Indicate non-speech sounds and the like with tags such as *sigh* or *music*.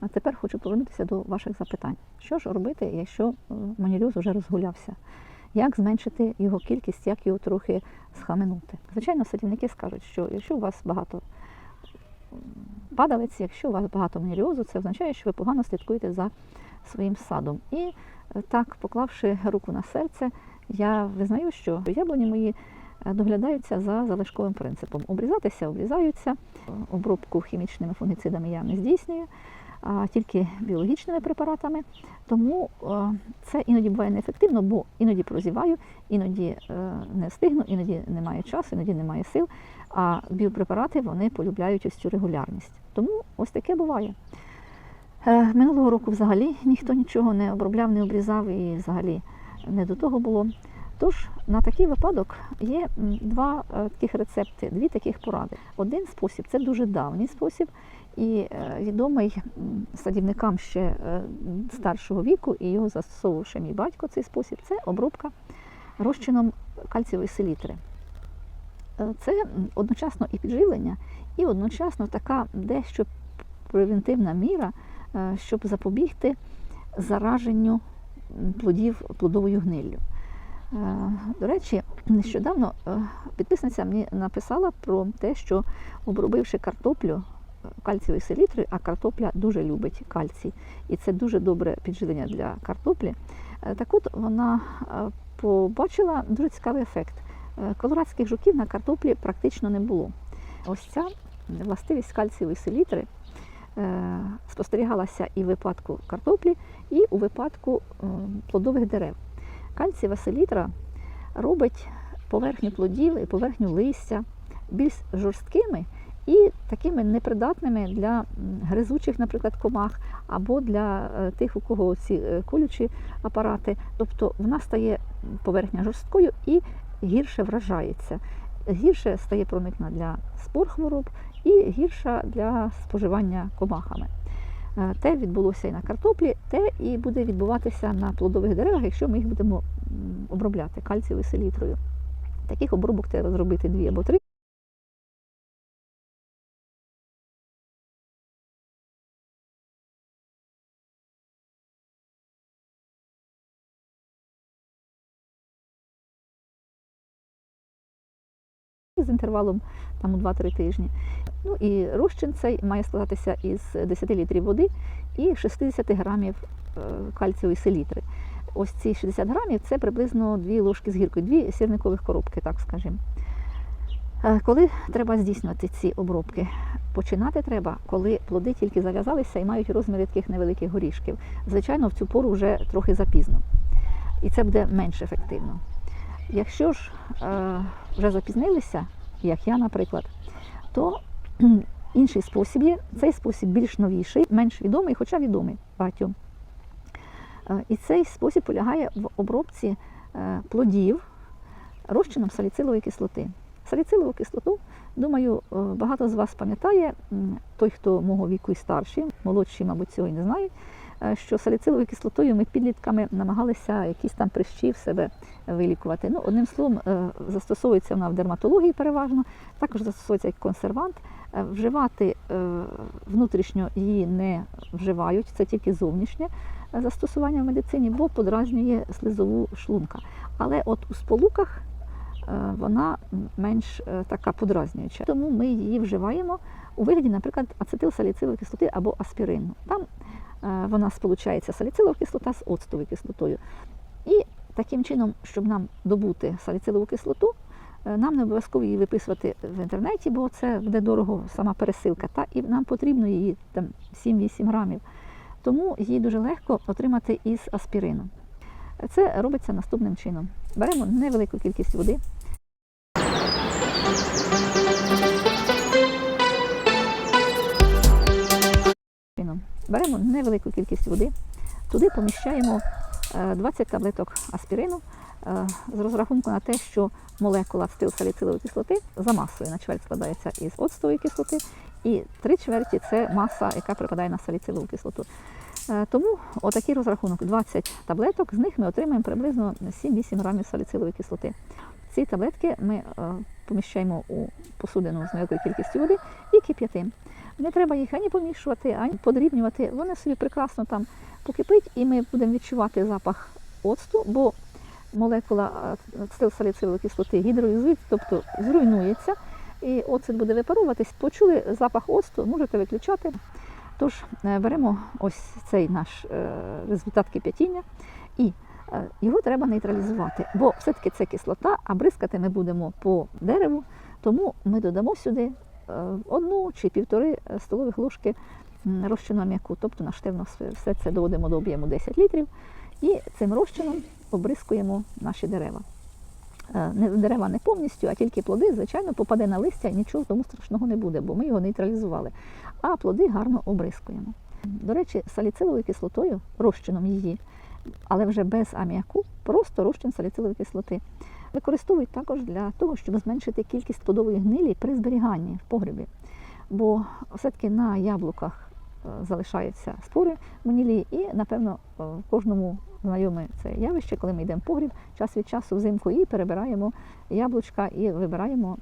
А тепер хочу повернутися до ваших запитань. Що ж робити, якщо е, маніліоз вже розгулявся? Як зменшити його кількість, як його трохи схаменути? Звичайно, садівники скажуть, що якщо у вас багато падалиць, якщо у вас багато маніліозу, це означає, що ви погано слідкуєте за своїм садом. І е, так, поклавши руку на серце, я визнаю, що яблуні мої е, доглядаються за залишковим принципом. Обрізатися обрізаються, обробку хімічними фунгіцидами я не здійснюю, тільки біологічними препаратами. Тому це іноді буває неефективно, бо іноді прозіваю, іноді е, не встигну, іноді немає часу, іноді немає сил. А біопрепарати вони полюбляють ось цю регулярність. Тому ось таке буває. Е, Минулого року взагалі ніхто нічого не обробляв, не обрізав і взагалі не до того було. Тож на такий випадок є два е, таких рецепти, дві таких поради. Один спосіб це дуже давній спосіб і е, відомий садівникам ще е, старшого віку, і його застосовував ще мій батько цей спосіб. Це обробка розчином кальцієвої селітри. Це одночасно і підживлення, і одночасно така дещо превентивна міра, щоб запобігти зараженню плодів плодовою гниллю. Е, До речі, нещодавно е, підписниця мені написала про те, що обробивши картоплю е, кальцієвою селітрою, а картопля дуже любить кальцій, і це дуже добре підживлення для картоплі. Так от вона побачила дуже цікавий ефект. Колорадських жуків на картоплі практично не було. Ось ця властивість кальцієвої селітри спостерігалася і в випадку картоплі, і у випадку е, плодових дерев. Кальцієва селітра робить поверхню плодів і поверхню листя більш жорсткими і такими непридатними для гризучих, наприклад, комах, або для е, тих, у кого ці е, колючі апарати. Тобто вона стає поверхня жорсткою і гірше вражається. Гірше стає проникна для спор хвороб і гірша для споживання комахами. Е, Те відбулося і на картоплі, те і буде відбуватися на плодових деревах, якщо ми їх будемо обробляти кальцієвою селітрою. Таких обробок треба зробити дві або три. З інтервалом там у 2-3 тижні. Ну і розчин цей має складатися із 10 літрів води і 60 грамів е, кальцієвої селітри. Ось ці 60 грамів це приблизно 2 ложки з гіркою, дві сірникових коробки, так скажімо. Е, Коли треба здійснювати ці обробки? Починати треба, коли плоди тільки зав'язалися і мають розміри таких невеликих горішків. Звичайно, в цю пору вже трохи запізно. І це буде менш ефективно. Якщо ж е, вже запізнилися, як я, наприклад, то *clears throat* інший спосіб є. Цей спосіб більш новіший, менш відомий, хоча відомий багатьом. Е, І цей спосіб полягає в обробці е, плодів розчином саліцилової кислоти. Саліцилову кислоту, думаю, е, багато з вас пам'ятає, той, хто мого віку і старші, молодші, мабуть, цього і не знають, що саліциловою кислотою ми підлітками намагалися якісь там прищі в себе вилікувати. Ну, одним словом, е, застосовується вона в дерматології переважно, також застосовується як консервант. Е, Вживати е, внутрішньо її не вживають, це тільки зовнішнє е, застосування в медицині, бо подразнює слизову шлунка. Але от у сполуках е, вона менш е, така подразнююча. Тому ми її вживаємо у вигляді, наприклад, ацетилсаліцилової кислоти або аспірину. Там е, вона сполучається саліцилова кислота з оцтовою кислотою. І таким чином, щоб нам добути саліцилову кислоту, е, нам не обов'язково її виписувати в інтернеті, бо це буде дорого сама пересилка. Та і нам потрібно її там 7-8 грамів. Тому її дуже легко отримати із аспірину. Це робиться наступним чином. Беремо невелику кількість води. Беремо невелику кількість води, туди поміщаємо е, 20 таблеток аспірину е, з розрахунку на те, що молекула ацетилсаліцилової кислоти за масою на чверть складається із оцтової кислоти, і три чверті це маса, яка припадає на саліцилову кислоту. Е, Тому отакий розрахунок 20 таблеток, з них ми отримаємо приблизно 7-8 грамів саліцилової кислоти. Ці таблетки ми е, поміщаємо у посудину з невеликою кількістю води і кип'ятимо. Не треба їх ані помішувати, ані подрібнювати. Вони собі прекрасно там покипить, і ми будемо відчувати запах оцту, бо молекула ацетилсаліцилової кислоти гідролізується, тобто зруйнується, і оцет буде випаруватись. Почули запах оцту, можете виключати. Тож е, беремо ось цей наш е, результат кип'ятіння і його треба нейтралізувати, бо все-таки це кислота, а бризкати ми будемо по дереву, тому ми додамо сюди е, одну чи півтори е, столових ложки розчину аміаку, тобто наш термосфер. Все це доводимо до об'єму 10 літрів і цим розчином обрискуємо наші дерева. Е, дерева не повністю, а тільки плоди, звичайно, попаде на листя і нічого тому страшного не буде, бо ми його нейтралізували. А плоди гарно обрискуємо. До речі, саліциловою кислотою, розчином її, але вже без аміаку, просто розчин саліцилової кислоти. Використовують також для того, щоб зменшити кількість плодової гнилі при зберіганні в погребі. Бо все-таки на яблуках е, залишаються спори гнилі, і, напевно, е, кожному знайоме це явище, коли ми йдемо в погріб час від часу взимку і перебираємо яблучка і вибираємо